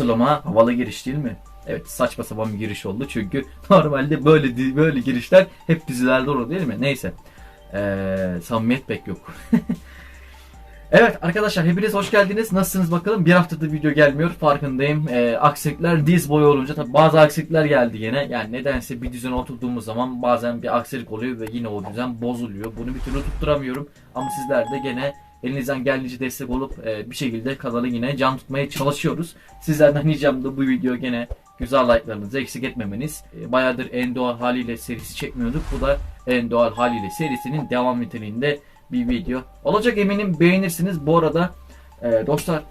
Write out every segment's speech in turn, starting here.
Nasıl ama havalı giriş değil mi? Evet saçma sapan bir giriş oldu çünkü normalde böyle böyle girişler hep dizilerde olur değil mi? Neyse. Ee, samimiyet pek yok. evet arkadaşlar hepiniz hoş geldiniz. Nasılsınız bakalım? Bir haftadır video gelmiyor farkındayım. Ee, aksilikler diz boyu olunca tabi bazı aksilikler geldi yine. Yani nedense bir düzene oturduğumuz zaman bazen bir aksilik oluyor ve yine o düzen bozuluyor. Bunu bir türlü tutturamıyorum. Ama sizler de gene elinizden geldiğince destek olup e, bir şekilde kanalı yine can tutmaya çalışıyoruz. Sizlerden ricam da bu video gene güzel like'larınızı eksik etmemeniz. E, bayağıdır en doğal haliyle serisi çekmiyorduk. Bu da en doğal haliyle serisinin devam niteliğinde bir video. Olacak eminim beğenirsiniz. Bu arada e, dostlar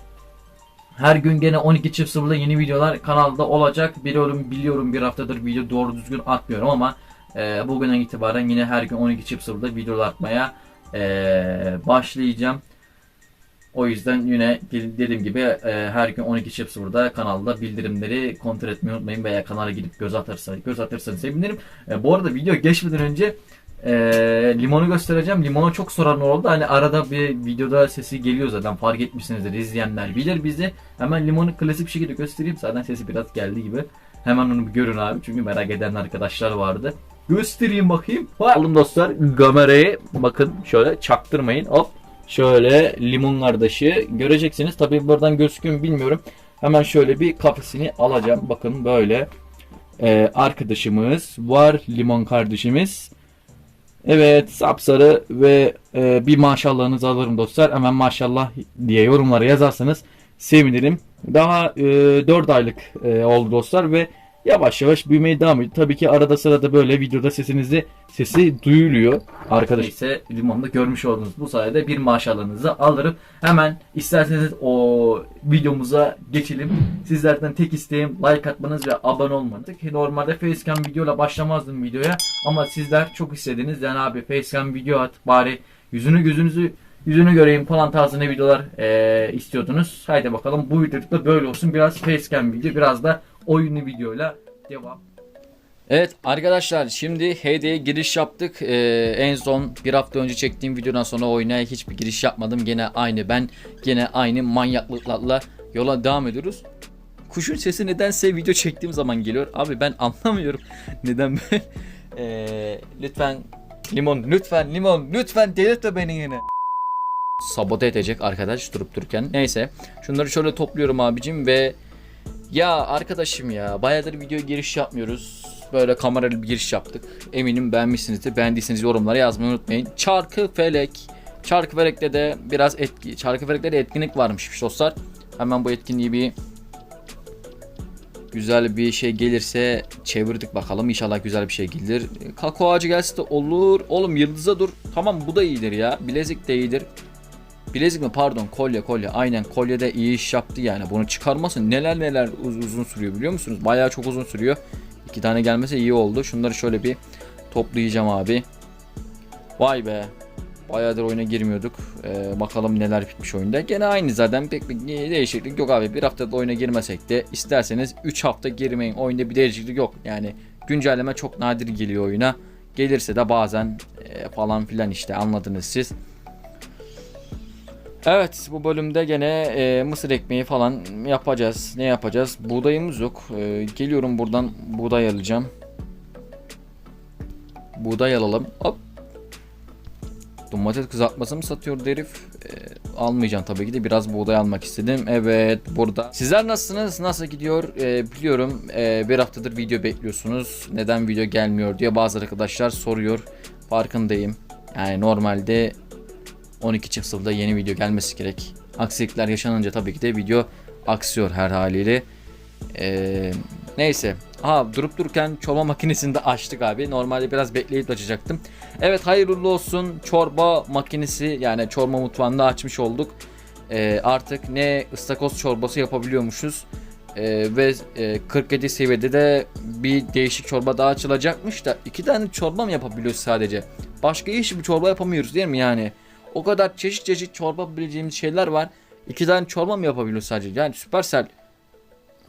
her gün gene 12.00'da yeni videolar kanalda olacak. Biliyorum biliyorum bir haftadır video doğru düzgün atmıyorum ama e, bugünden itibaren yine her gün 12.00'da videolar atmaya e, başlayacağım. O yüzden yine dediğim gibi e, her gün 12.00'da kanalda bildirimleri kontrol etmeyi unutmayın veya kanala gidip göz atarsanız göz atarsanız sevinirim. E, bu arada video geçmeden önce e, limonu göstereceğim. Limona çok soran oldu. Hani arada bir videoda sesi geliyor zaten fark etmişsinizdir. izleyenler bilir bizi. Hemen limonu klasik bir şekilde göstereyim. Zaten sesi biraz geldi gibi. Hemen onu bir görün abi. Çünkü merak eden arkadaşlar vardı. Göstereyim bakayım. Aldım dostlar kamerayı bakın şöyle çaktırmayın. Hop şöyle limon kardeşi göreceksiniz. Tabii buradan gözüküyor mu bilmiyorum. Hemen şöyle bir kafesini alacağım. Bakın böyle Ee, arkadaşımız var limon kardeşimiz. Evet sapsarı ve e, bir maşallahınızı alırım dostlar. Hemen maşallah diye yorumlara yazarsanız sevinirim. Daha e, 4 aylık e, oldu dostlar ve yavaş yavaş büyümeye devam ediyor. Tabii ki arada sırada böyle videoda sesinizi sesi duyuluyor. Arkadaş ise limonda görmüş olduğunuz bu sayede bir maşallahınızı alırım. Hemen isterseniz o videomuza geçelim. Sizlerden tek isteğim like atmanız ve abone olmanız. Normalde facecam videoyla başlamazdım videoya ama sizler çok istediniz. Yani abi facecam video at bari yüzünü gözünüzü yüzünü göreyim falan tarzında videolar eee, istiyordunuz. Haydi bakalım bu videoda böyle olsun. Biraz facecam video biraz da oyunlu videoyla devam. Evet arkadaşlar şimdi HD'ye giriş yaptık. Ee, en son bir hafta önce çektiğim videodan sonra oyuna hiçbir giriş yapmadım. Gene aynı ben gene aynı manyaklıklarla yola devam ediyoruz. Kuşun sesi nedense video çektiğim zaman geliyor. Abi ben anlamıyorum neden böyle. Ee, lütfen limon lütfen limon lütfen delirtme beni yine. Sabote edecek arkadaş durup dururken. Neyse şunları şöyle topluyorum abicim ve ya arkadaşım ya bayağıdır video giriş yapmıyoruz. Böyle kameralı bir giriş yaptık. Eminim beğenmişsinizdir. Beğendiyseniz yorumlara yazmayı unutmayın. Çarkı Felek. Çarkı Felek'te de biraz etki Çarkı Felek'te de etkinlik varmış dostlar. Hemen bu etkinliği bir güzel bir şey gelirse çevirdik bakalım. İnşallah güzel bir şey gelir. Kakao ağacı gelse de olur. Oğlum yıldıza dur. Tamam bu da iyidir ya. Bilezik de iyidir. Bilezik mi? Pardon kolye kolye. Aynen kolye de iyi iş yaptı yani. Bunu çıkarmasın. Neler neler uz- uzun sürüyor biliyor musunuz? Bayağı çok uzun sürüyor. İki tane gelmese iyi oldu. Şunları şöyle bir toplayacağım abi. Vay be. Bayağıdır oyuna girmiyorduk. Ee, bakalım neler bitmiş oyunda. Gene aynı zaten. Pek bir değişiklik yok abi. Bir haftada oyuna girmesek de isterseniz 3 hafta girmeyin. Oyunda bir değişiklik yok. Yani güncelleme çok nadir geliyor oyuna. Gelirse de bazen e, falan filan işte. Anladınız siz Evet bu bölümde gene e, mısır ekmeği falan yapacağız. Ne yapacağız? Buğdayımız yok. E, geliyorum buradan buğday alacağım. Buğday alalım. Hop. Domates kızartması mı satıyor herif? E, almayacağım tabii ki de biraz buğday almak istedim. Evet burada. Sizler nasılsınız? Nasıl gidiyor? E, biliyorum e, bir haftadır video bekliyorsunuz. Neden video gelmiyor diye bazı arkadaşlar soruyor. Farkındayım. Yani normalde 12.00'da yeni video gelmesi gerek. Aksilikler yaşanınca tabii ki de video aksıyor her haliyle. Ee, neyse. Ha durup dururken çorba makinesini de açtık abi. Normalde biraz bekleyip açacaktım. Evet hayırlı olsun. Çorba makinesi yani çorba mutfağında açmış olduk. Ee, artık ne ıstakoz çorbası yapabiliyormuşuz. Ee, ve e, 47 seviyede de bir değişik çorba daha açılacakmış da iki tane çorba mı yapabiliyoruz sadece? Başka hiçbir çorba yapamıyoruz değil mi yani? O kadar çeşit çeşit çorba yapabileceğimiz şeyler var. İki tane çorba mı yapabiliyoruz sadece? Yani Supercell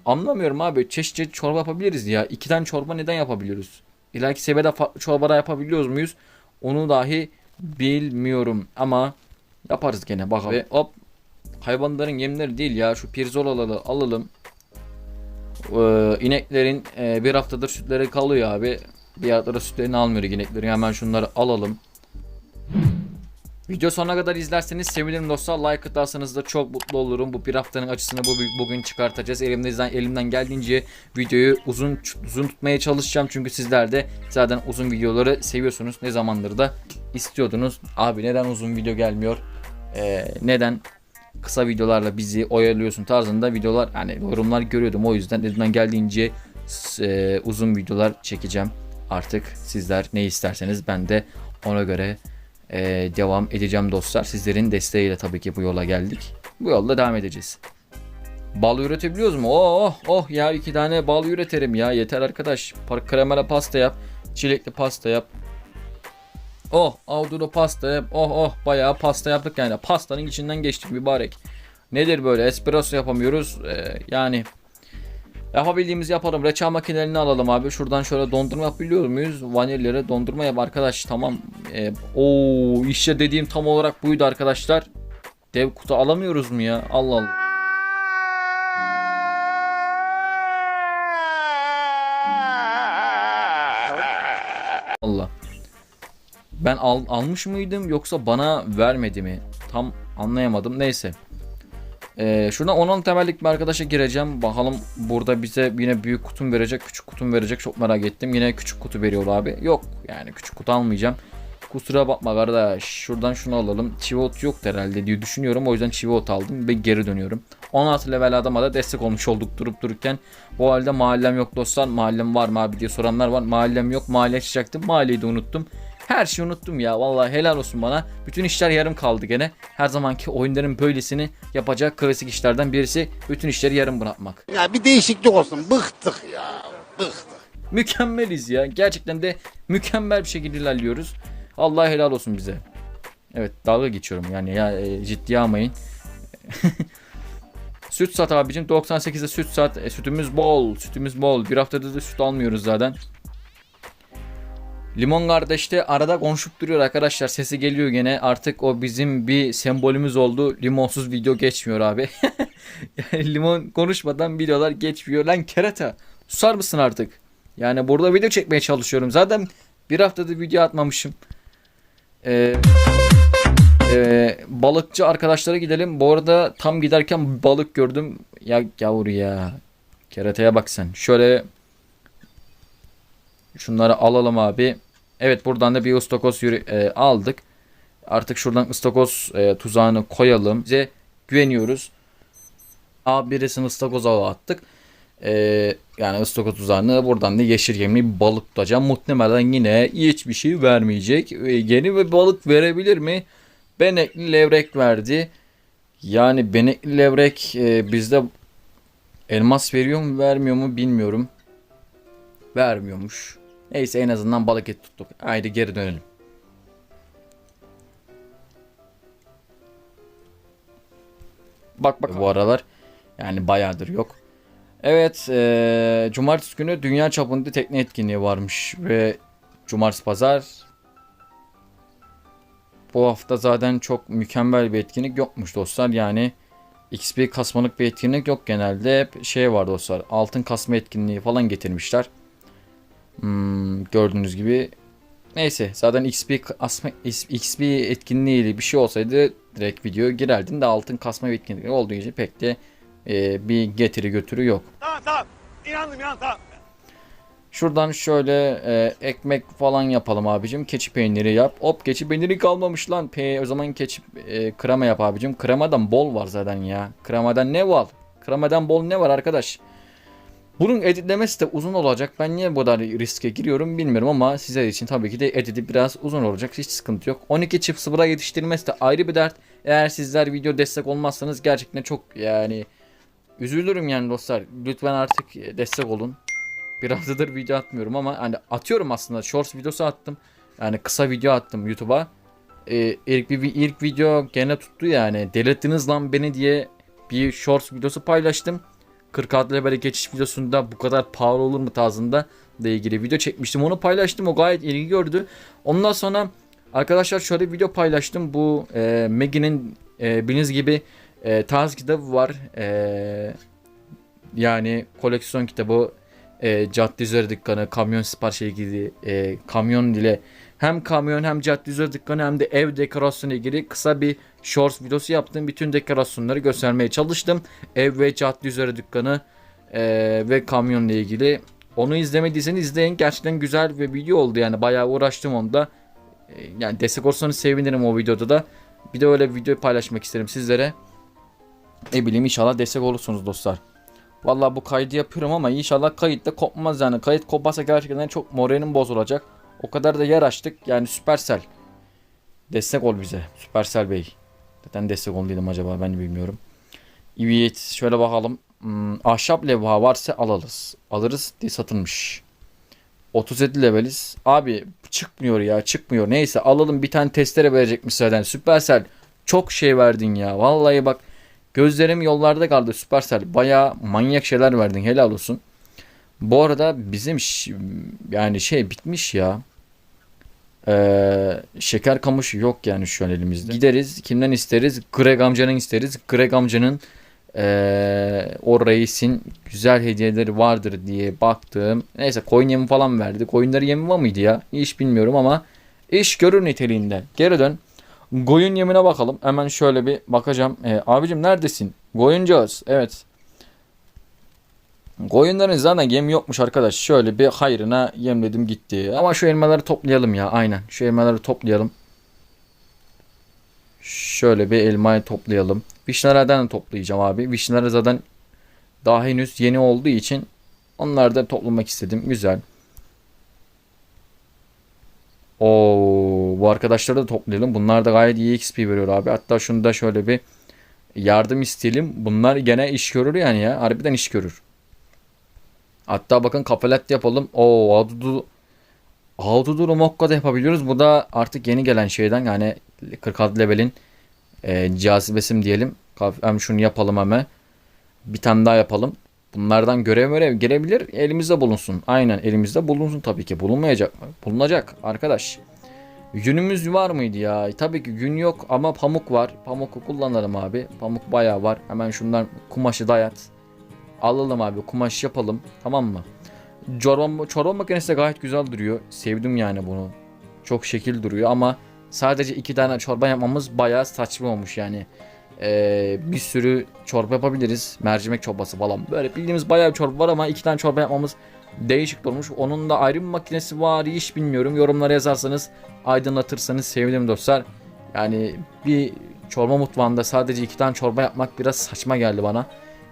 anlamıyorum abi. Çeşit çeşit çorba yapabiliriz ya. İki tane çorba neden yapabiliyoruz? İleriki seviyede farklı çorbalar yapabiliyoruz muyuz? Onu dahi bilmiyorum ama yaparız gene bakalım. Ve hop hayvanların yemleri değil ya şu pirzolaları alalım. Ee, ineklerin e, bir haftadır sütleri kalıyor abi. Bir haftada sütlerini almıyor ineklerin. Hemen şunları alalım. Video sonuna kadar izlerseniz sevinirim dostlar. Like atarsanız da çok mutlu olurum. Bu bir haftanın açısını bu bugün çıkartacağız. Elimden elimden geldiğince videoyu uzun uzun tutmaya çalışacağım çünkü sizler de zaten uzun videoları seviyorsunuz. Ne zamandır da istiyordunuz. Abi neden uzun video gelmiyor? Ee, neden kısa videolarla bizi oyalıyorsun tarzında videolar hani yorumlar görüyordum. O yüzden elimden geldiğince e, uzun videolar çekeceğim. Artık sizler ne isterseniz ben de ona göre e, devam edeceğim dostlar. Sizlerin desteğiyle tabii ki bu yola geldik. Bu yolda devam edeceğiz. Bal üretebiliyoruz mu? Oh oh ya iki tane bal üreterim ya. Yeter arkadaş. Karamela pasta yap. Çilekli pasta yap. Oh avdudo pasta yap. Oh oh bayağı pasta yaptık yani. Pastanın içinden geçtik mübarek. Nedir böyle espresso yapamıyoruz. Ee, yani yapabildiğimizi yapalım. Reçel makinelerini alalım abi. Şuradan şöyle dondurma yapabiliyor muyuz? Vanilyaları dondurma yap arkadaş. Tamam. Ee, Oo işte dediğim tam olarak buydu arkadaşlar. Dev kutu alamıyoruz mu ya? Allah Allah. Allah. Ben al, almış mıydım yoksa bana vermedi mi? Tam anlayamadım. Neyse. Ee, şuradan 10 temellik bir arkadaşa gireceğim. Bakalım burada bize yine büyük kutum verecek, küçük kutum verecek. Çok merak ettim. Yine küçük kutu veriyor abi. Yok yani küçük kutu almayacağım. Kusura bakma kardeş. Şuradan şunu alalım. Chivot yok herhalde diye düşünüyorum. O yüzden Chivot aldım ve geri dönüyorum. 16 level adama da destek olmuş olduk durup dururken. Bu halde mahallem yok dostlar. Mahallem var mı abi diye soranlar var. Mahallem yok. Mahalle açacaktım. Mahalleyi de unuttum. Her şeyi unuttum ya. Vallahi helal olsun bana. Bütün işler yarım kaldı gene. Her zamanki oyunların böylesini yapacak klasik işlerden birisi bütün işleri yarım bırakmak. Ya bir değişiklik olsun. Bıktık ya. Bıktık. Mükemmeliz ya. Gerçekten de mükemmel bir şekilde ilerliyoruz. Allah helal olsun bize. Evet dalga geçiyorum yani ya e, ciddiye almayın. süt sat abicim 98'de süt sat. E, sütümüz bol. Sütümüz bol. Bir haftada da süt almıyoruz zaten. Limon kardeş de arada konuşup duruyor arkadaşlar. Sesi geliyor gene. Artık o bizim bir sembolümüz oldu. Limonsuz video geçmiyor abi. yani limon konuşmadan videolar geçmiyor. Lan kerata. Susar mısın artık? Yani burada video çekmeye çalışıyorum. Zaten bir haftadır video atmamışım. Ee, e, balıkçı arkadaşlara gidelim. Bu arada tam giderken balık gördüm. Ya yavru ya. Kerataya bak sen. Şöyle şunları alalım abi. Evet buradan da bir ıstakoz yürü, e, aldık. Artık şuradan ıstakoz e, tuzağını koyalım. Bize güveniyoruz. A birisini ıstakoza attık. Ee, yani ıstakoz tuzağını buradan da yeşil yemli balık tutacağım. Muhtemelen yine hiçbir şey vermeyecek. Ee, yeni bir balık verebilir mi? Benekli levrek verdi. Yani benekli levrek e, bizde elmas veriyor mu vermiyor mu bilmiyorum. Vermiyormuş. Neyse en azından balık eti tuttuk. Haydi geri dönelim. Bak bak bu aralar yani bayağıdır yok. Evet, eee, cumartesi günü dünya çapında tekne etkinliği varmış ve cumartesi pazar bu hafta zaten çok mükemmel bir etkinlik yokmuş dostlar. Yani XP kasmalık bir etkinlik yok genelde. Hep şey var dostlar. Altın kasma etkinliği falan getirmişler. Hmm, gördüğünüz gibi. Neyse zaten XP kasma XP etkinliğiyle bir şey olsaydı direkt video girerdin de altın kasma etkinliği olduğu için pek de e, bir getiri götürü yok. Tamam tamam. İnandım inan tamam. Şuradan şöyle e, ekmek falan yapalım abicim. Keçi peyniri yap. Hop keçi peyniri kalmamış lan. Pe o zaman keçi e, krema yap abicim. Kremadan bol var zaten ya. Kremadan ne var? Kremadan bol ne var arkadaş? Bunun editlemesi de uzun olacak. Ben niye bu kadar riske giriyorum bilmiyorum ama sizler için tabii ki de editi biraz uzun olacak. Hiç sıkıntı yok. 12 çift sıvıra yetiştirmesi de ayrı bir dert. Eğer sizler video destek olmazsanız gerçekten çok yani üzülürüm yani dostlar. Lütfen artık destek olun. Bir haftadır video atmıyorum ama hani atıyorum aslında. Shorts videosu attım. Yani kısa video attım YouTube'a. Ee, ilk bir, ilk video gene tuttu yani. Delirttiniz lan beni diye bir shorts videosu paylaştım. 46 level'e geçiş videosunda bu kadar pahalı olur mu tarzında da ilgili video çekmiştim. Onu paylaştım. O gayet ilgi gördü. Ondan sonra arkadaşlar şöyle bir video paylaştım. Bu e, Maggie'nin e, bildiğiniz gibi e, tarz kitabı var. E, Yani koleksiyon kitabı, e, cadde üzeri dükkanı, kamyon sipariş ilgili, e, kamyon ile hem kamyon hem cadde üzeri dükkanı hem de ev dekorasyonu ilgili kısa bir shorts videosu yaptım. Bütün dekorasyonları göstermeye çalıştım. Ev ve cadde üzeri dükkanı e, ve kamyonla ilgili. Onu izlemediyseniz izleyin. Gerçekten güzel bir video oldu yani. Bayağı uğraştım onda. E, yani destek olursanız sevinirim o videoda da. Bir de öyle bir video paylaşmak isterim sizlere. Ne bileyim inşallah destek olursunuz dostlar. Vallahi bu kaydı yapıyorum ama inşallah kayıt da kopmaz yani. Kayıt koparsa gerçekten çok moralim bozulacak. O kadar da yer açtık. Yani Supercell. Destek ol bize. Supercell Bey. Neden destek ol dedim acaba ben bilmiyorum. Evet şöyle bakalım. Hmm, ahşap levha varsa alalız. Alırız diye satılmış. 37 leveliz. Abi çıkmıyor ya çıkmıyor. Neyse alalım bir tane testere verecekmiş zaten. Supercell çok şey verdin ya. Vallahi bak gözlerim yollarda kaldı Supercell. Baya manyak şeyler verdin helal olsun. Bu arada bizim yani şey bitmiş ya. Ee, şeker kamışı yok yani şu an elimizde. Gideriz kimden isteriz? Greg amcanın isteriz. Greg amcanın ee, o reisin güzel hediyeleri vardır diye baktım. Neyse koyun yemi falan verdi. Koyunları yemi var mıydı ya? Hiç bilmiyorum ama iş görür niteliğinde. Geri dön. Koyun yemine bakalım. Hemen şöyle bir bakacağım. Ee, abicim neredesin? Koyuncağız. Evet. Koyunların zaten yem yokmuş arkadaş. Şöyle bir hayrına yemledim gitti. Ama şu elmaları toplayalım ya. Aynen. Şu elmaları toplayalım. Şöyle bir elmayı toplayalım. Vişnelerden de toplayacağım abi. Vişneler zaten daha henüz yeni olduğu için onları da toplamak istedim. Güzel. Oo, bu arkadaşları da toplayalım. Bunlar da gayet iyi XP veriyor abi. Hatta şunu da şöyle bir yardım isteyelim. Bunlar gene iş görür yani ya. Harbiden iş görür. Hatta bakın kafelet yapalım. Oo, Adudu Adudu Mokka da yapabiliyoruz. Bu da artık yeni gelen şeyden yani 46 levelin e, cazibesim diyelim. Hem şunu yapalım hemen. Bir tane daha yapalım. Bunlardan görev görev gelebilir. Elimizde bulunsun. Aynen elimizde bulunsun tabii ki. Bulunmayacak? Bulunacak arkadaş. Yünümüz var mıydı ya? Tabii ki gün yok ama pamuk var. Pamuku kullanalım abi. Pamuk bayağı var. Hemen şundan kumaşı dayat. Alalım abi kumaş yapalım. Tamam mı? Çorba, çorba makinesi de gayet güzel duruyor. Sevdim yani bunu. Çok şekil duruyor ama sadece iki tane çorba yapmamız bayağı saçma olmuş yani. Ee, bir sürü çorba yapabiliriz. Mercimek çorbası falan. Böyle bildiğimiz bayağı bir çorba var ama iki tane çorba yapmamız değişik olmuş. Onun da ayrı bir makinesi var hiç bilmiyorum. Yorumlara yazarsanız aydınlatırsanız sevinirim dostlar. Yani bir çorba mutfağında sadece iki tane çorba yapmak biraz saçma geldi bana.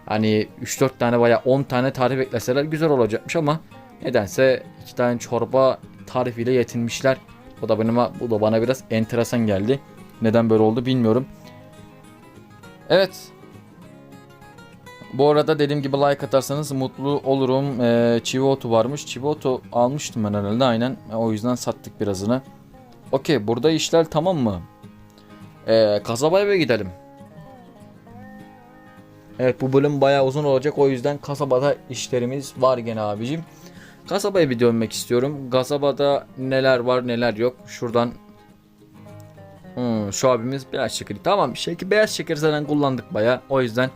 Hani 3-4 tane veya 10 tane tarif ekleseler güzel olacakmış ama nedense iki tane çorba tarifiyle yetinmişler. Bu da benim bu da bana biraz enteresan geldi. Neden böyle oldu bilmiyorum. Evet. Bu arada dediğim gibi like atarsanız mutlu olurum. Ee, çivi otu varmış. Çivi otu almıştım ben herhalde aynen. O yüzden sattık birazını. Okey burada işler tamam mı? Ee, kasabaya gidelim. Evet bu bölüm bayağı uzun olacak. O yüzden kasabada işlerimiz var gene abicim. Kasabaya bir dönmek istiyorum. Kasabada neler var neler yok. Şuradan Hmm, şu abimiz beyaz şeker. Tamam şey ki beyaz şeker zaten kullandık baya. O yüzden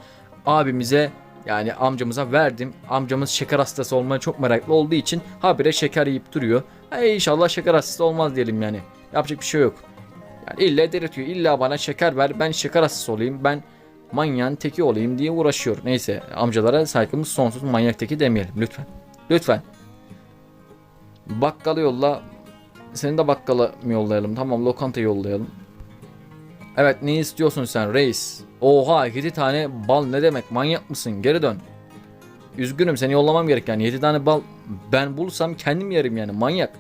abimize yani amcamıza verdim. Amcamız şeker hastası olmaya çok meraklı olduğu için habire şeker yiyip duruyor. Ha, inşallah şeker hastası olmaz diyelim yani. Yapacak bir şey yok. Yani illa delirtiyor. İlla bana şeker ver. Ben şeker hastası olayım. Ben manyağın teki olayım diye uğraşıyor. Neyse amcalara saygımız sonsuz manyak teki demeyelim lütfen. Lütfen. Bakkala yolla. Seni de bakkala mı yollayalım? Tamam lokanta yollayalım. Evet ne istiyorsun sen reis? Oha 7 tane bal ne demek manyak mısın geri dön. Üzgünüm seni yollamam gerek yani 7 tane bal ben bulsam kendim yerim yani manyak.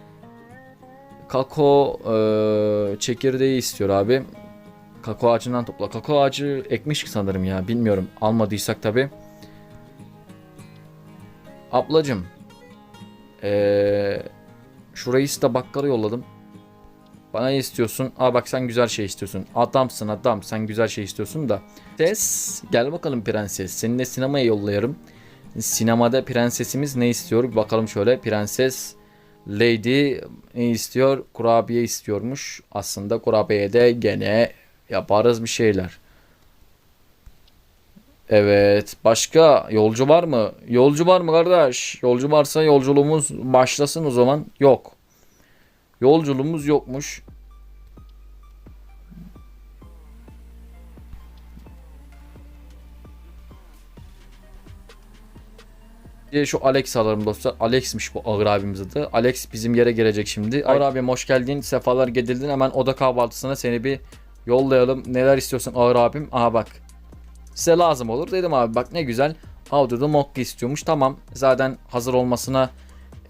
Kakao eee, çekirdeği istiyor abi. Kakao ağacından topla. Kakao ağacı ekmiş sanırım ya bilmiyorum almadıysak tabi. Ablacım. Eee şurayı da bakkala yolladım. Bana ne istiyorsun? Aa bak sen güzel şey istiyorsun. Adamsın adam. Sen güzel şey istiyorsun da. Ses. Gel bakalım prenses. Seni de sinemaya yollayarım. Sinemada prensesimiz ne istiyor? Bakalım şöyle. Prenses Lady ne istiyor? Kurabiye istiyormuş. Aslında kurabiye de gene yaparız bir şeyler. Evet. Başka yolcu var mı? Yolcu var mı kardeş? Yolcu varsa yolculuğumuz başlasın o zaman. Yok. Yolculuğumuz yokmuş. Bir Şu Alex alalım dostlar. Alex'miş bu Ağır abimiz adı. Alex bizim yere gelecek şimdi. Ağır abim hoş geldin. Sefalar getirdin. Hemen oda kahvaltısına seni bir yollayalım. Neler istiyorsun Ağır abim? Aha bak. Size lazım olur. Dedim abi bak ne güzel. Audio'da Mokka istiyormuş. Tamam. Zaten hazır olmasına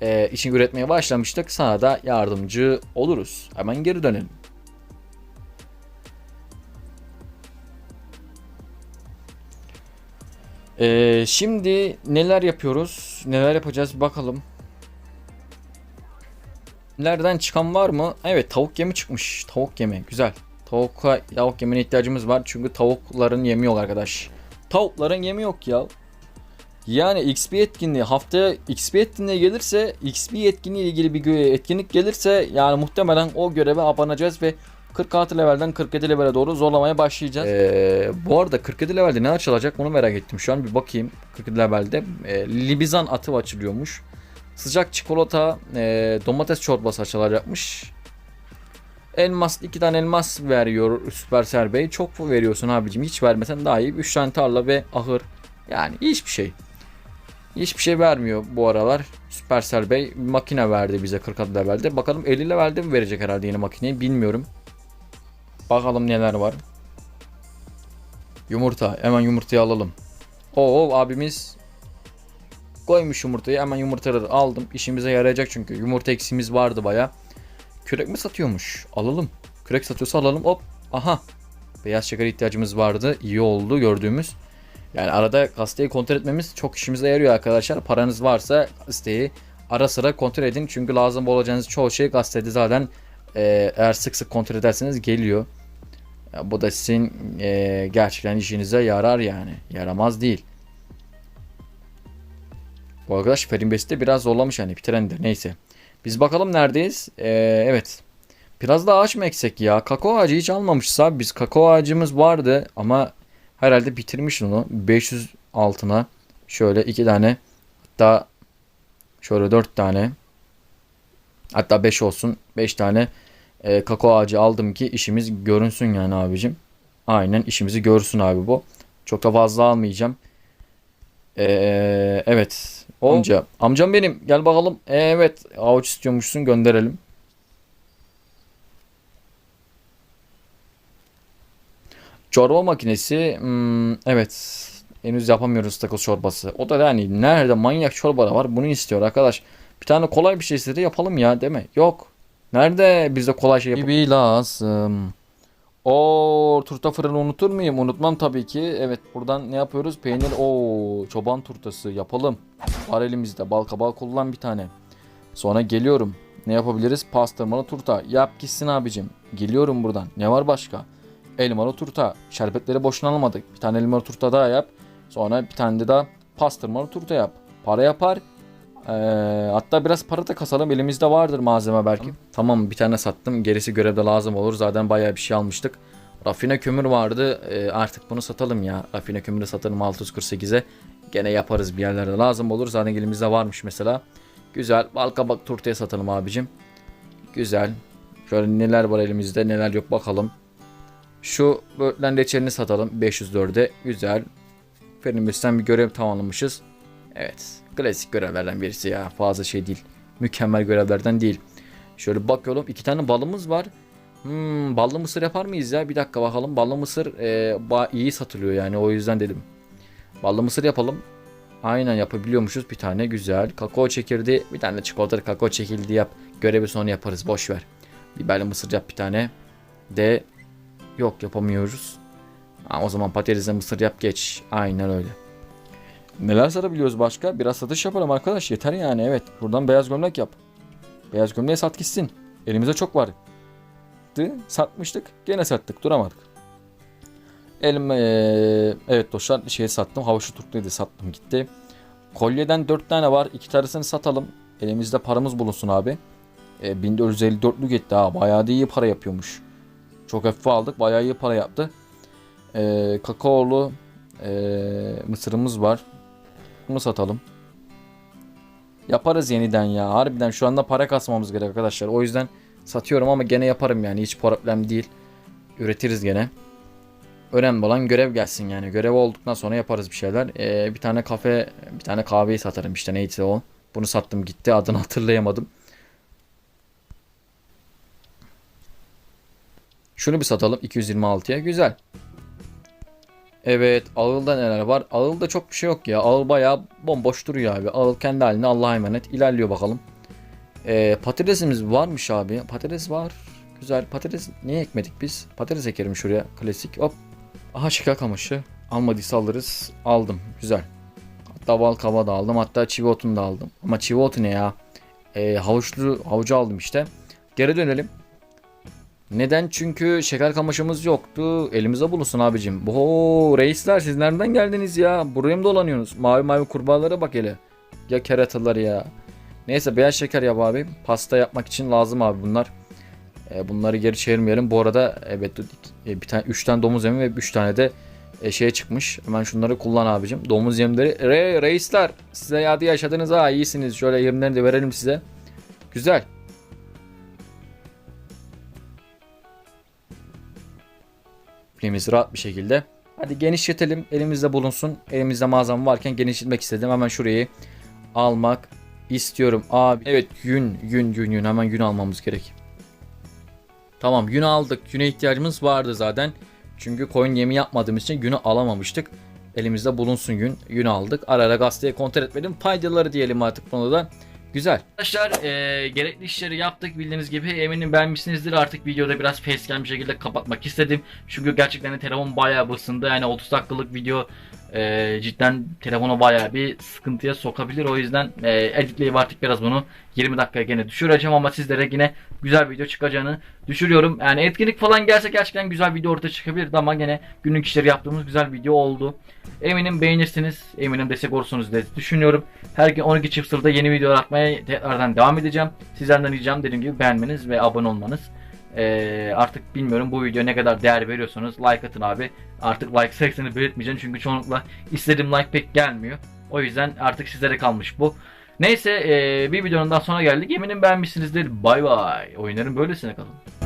e, için üretmeye başlamıştık. Sana da yardımcı oluruz. Hemen geri dönelim. E, şimdi neler yapıyoruz? Neler yapacağız bakalım. Nereden çıkan var mı? Evet tavuk yemi çıkmış. Tavuk yemi güzel. Tavuka, tavuk yemine ihtiyacımız var çünkü tavukların yemi yok arkadaş. Tavukların yemi yok ya. Yani XP etkinliği haftaya XP etkinliği gelirse XP etkinliği ilgili bir etkinlik gelirse yani muhtemelen o göreve abanacağız ve 46 levelden 47 levele doğru zorlamaya başlayacağız. Ee, bu arada 47 levelde ne açılacak onu merak ettim. Şu an bir bakayım 47 levelde. E, Libizan atı açılıyormuş. Sıcak çikolata e, domates çorbası açılacakmış. Elmas iki tane elmas veriyor Süpersel Bey. Çok veriyorsun abicim? Hiç vermesen daha iyi. 3 tane tarla ve ahır. Yani hiçbir şey. Hiçbir şey vermiyor bu aralar. Süpersel Bey makine verdi bize 46 levelde. Bakalım 50 levelde mi verecek herhalde yeni makineyi bilmiyorum. Bakalım neler var. Yumurta. Hemen yumurtayı alalım. Oo abimiz koymuş yumurtayı. Hemen yumurtaları aldım. İşimize yarayacak çünkü. Yumurta eksimiz vardı baya. Kürek mi satıyormuş? Alalım. Kürek satıyorsa alalım. Hop. Aha. Beyaz şeker ihtiyacımız vardı. İyi oldu gördüğümüz. Yani arada gazeteyi kontrol etmemiz çok işimize yarıyor arkadaşlar. Paranız varsa gazeteyi ara sıra kontrol edin. Çünkü lazım olacağınız çoğu şey gazetede zaten e, eğer sık sık kontrol ederseniz geliyor. Bu da sizin e, gerçekten işinize yarar yani. Yaramaz değil. Bu arkadaş Ferimbes'i de biraz zorlamış hani bitirendir neyse. Biz bakalım neredeyiz. E, evet. Biraz da ağaç mı eksek ya? Kakao ağacı hiç almamışız abi. Biz kakao ağacımız vardı ama herhalde bitirmiş onu. 500 altına şöyle iki tane hatta şöyle dört tane hatta 5 olsun 5 tane e, kakao ağacı aldım ki işimiz görünsün yani abicim. Aynen işimizi görsün abi bu. Çok da fazla almayacağım. Ee, evet. O amca. Amcam benim. Gel bakalım. Evet. Avuç istiyormuşsun gönderelim. Çorba makinesi. hmm, evet. Henüz yapamıyoruz takoz çorbası. O da yani nerede manyak çorba da var. Bunu istiyor arkadaş. Bir tane kolay bir şey istedi yapalım ya değil mi? Yok. Nerede bizde kolay şey yapalım? Gibi lazım. O turta fırını unutur muyum? Unutmam tabii ki. Evet buradan ne yapıyoruz? Peynir. o çoban turtası yapalım. Var elimizde. Bal kullan bir tane. Sonra geliyorum. Ne yapabiliriz? Pastırmalı turta. Yap gitsin abicim. Geliyorum buradan. Ne var başka? Elmalı turta. Şerbetleri boşuna almadık. Bir tane elmalı turta daha yap. Sonra bir tane de daha pastırmalı turta yap. Para yapar. Ee, hatta biraz para da kasalım. Elimizde vardır malzeme belki. Tamam bir tane sattım. Gerisi görevde lazım olur. Zaten bayağı bir şey almıştık. Rafine kömür vardı. Ee, artık bunu satalım ya. Rafine kömürü satalım 648'e. Gene yaparız bir yerlerde lazım olur. Zaten elimizde varmış mesela. Güzel. Bal kabak turtaya satalım abicim. Güzel. Şöyle neler var elimizde neler yok bakalım. Şu böğürtlen reçelini satalım 504'e. Güzel. Ferimbüs'ten bir görev tamamlamışız. Evet. Klasik görevlerden birisi ya. Fazla şey değil. Mükemmel görevlerden değil. Şöyle bakıyorum. iki tane balımız var. Hmm, ballı mısır yapar mıyız ya? Bir dakika bakalım. Ballı mısır e, ba- iyi satılıyor yani. O yüzden dedim. Ballı mısır yapalım. Aynen yapabiliyormuşuz. Bir tane güzel. Kakao çekirdeği. Bir tane çikolatalı kakao çekirdeği yap. Görevi sonra yaparız. Boş ver. Biberli mısır yap bir tane. De yok yapamıyoruz. Ha, o zaman patatesle mısır yap geç. Aynen öyle. Neler satabiliyoruz başka? Biraz satış yapalım arkadaş. Yeter yani evet. Buradan beyaz gömlek yap. Beyaz gömleği sat gitsin. Elimizde çok var. Satmıştık. Gene sattık. Duramadık. Elim eee, evet dostlar şey sattım. Havuçlu turkluydu sattım gitti. Kolyeden 4 tane var. 2 tanesini satalım. Elimizde paramız bulunsun abi. E, 1454'lük gitti ha. Bayağı da iyi para yapıyormuş. Çok hafife aldık. Bayağı iyi para yaptı. E, kakaolu Ee, mısırımız var. Bunu satalım. Yaparız yeniden ya. Harbiden şu anda para kasmamız gerek arkadaşlar. O yüzden satıyorum ama gene yaparım yani. Hiç problem değil. Üretiriz gene. Önemli olan görev gelsin yani. Görev olduktan sonra yaparız bir şeyler. Ee, bir tane kafe, bir tane kahveyi satarım işte neyse o. Bunu sattım gitti. Adını hatırlayamadım. Şunu bir satalım 226'ya. Güzel. Evet ağılda neler var? Ağılda çok bir şey yok ya. Ağıl bayağı bomboş duruyor abi. Ağıl kendi haline Allah'a emanet. İlerliyor bakalım. Ee, patatesimiz varmış abi. Patates var. Güzel. Patates niye ekmedik biz? Patates ekerim şuraya. Klasik. Hop. Aha şeker kamışı. Almadıysa alırız. Aldım. Güzel. Hatta bal kaba da aldım. Hatta çivi otunu da aldım. Ama çivi otu ne ya? Ee, havuçlu havucu aldım işte. Geri dönelim. Neden? Çünkü şeker kamışımız yoktu. Elimize bulunsun abicim. Oo reisler siz nereden geldiniz ya? Buraya mı dolanıyorsunuz? Mavi mavi kurbağalara bak hele. Ya keratalar ya. Neyse beyaz şeker yap abi. Pasta yapmak için lazım abi bunlar. E, bunları geri çevirmeyelim. Bu arada evet e, bir tane 3 tane domuz yemi ve 3 tane de e, şey çıkmış. Hemen şunları kullan abicim. Domuz yemleri. Re, reisler size hadi yaşadınız ha iyisiniz. Şöyle yemlerini de verelim size. Güzel. Filmimiz rahat bir şekilde. Hadi genişletelim. Elimizde bulunsun. Elimizde malzeme varken genişletmek istedim. Hemen şurayı almak istiyorum. Abi evet yün yün yün yün. Hemen yün almamız gerek. Tamam yün aldık. Yüne ihtiyacımız vardı zaten. Çünkü koyun yemi yapmadığımız için günü alamamıştık. Elimizde bulunsun gün. Yün aldık. Ara ara gazeteye kontrol etmedim. Faydaları diyelim artık bunu da. Güzel. Arkadaşlar e, gerekli işleri yaptık bildiğiniz gibi. Eminim beğenmişsinizdir. Artık videoda biraz facecam bir şekilde kapatmak istedim. Çünkü gerçekten de telefon bayağı basındı. Yani 30 dakikalık video e, cidden telefonu bayağı bir sıkıntıya sokabilir. O yüzden e, editleyip artık biraz bunu 20 dakikaya gene düşüreceğim ama sizlere yine güzel video çıkacağını düşünüyorum. Yani etkinlik falan gelse gerçekten güzel video ortaya çıkabilirdi ama gene günlük işleri yaptığımız güzel video oldu. Eminim beğenirsiniz. Eminim destek olursunuz diye düşünüyorum. Her gün 12.00'da yeni videolar atmaya tekrardan devam edeceğim. Sizlerden ricam dediğim gibi beğenmeniz ve abone olmanız. Ee, artık bilmiyorum bu videoya ne kadar değer veriyorsanız like atın abi. Artık like sayısını belirtmeyeceğim çünkü çoğunlukla istediğim like pek gelmiyor. O yüzden artık sizlere kalmış bu. Neyse ee, bir videonun daha sonra geldik. Eminim beğenmişsinizdir. Bay bay. Oyunların böylesine kalın.